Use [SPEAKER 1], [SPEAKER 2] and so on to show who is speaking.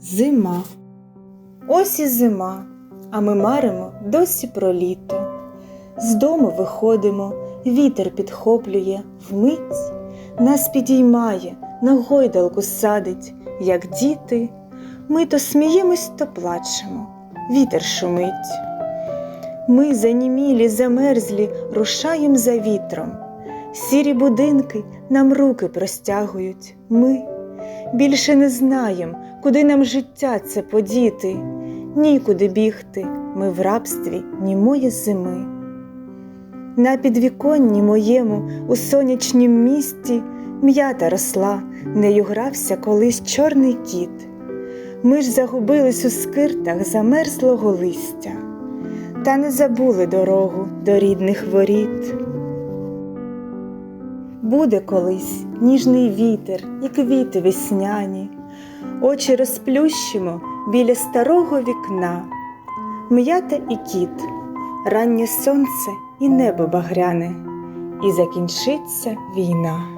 [SPEAKER 1] Зима. Ось і зима, а ми маримо досі про літо. З дому виходимо, вітер підхоплює вмить, нас підіймає, на гойдалку садить, як діти. Ми то сміємось, то плачемо, вітер шумить. Ми занімілі, замерзлі, рушаєм за вітром. Сірі будинки нам руки простягують. Ми більше не знаєм, куди нам життя це подіти, нікуди бігти, ми в рабстві німої зими. На підвіконні моєму у сонячнім місті м'ята росла, нею грався колись чорний кіт. Ми ж загубились у скиртах замерзлого листя, та не забули дорогу до рідних воріт. Буде колись ніжний вітер і квіти весняні, очі розплющимо біля старого вікна, м'ята і кіт, раннє сонце і небо багряне, і закінчиться війна.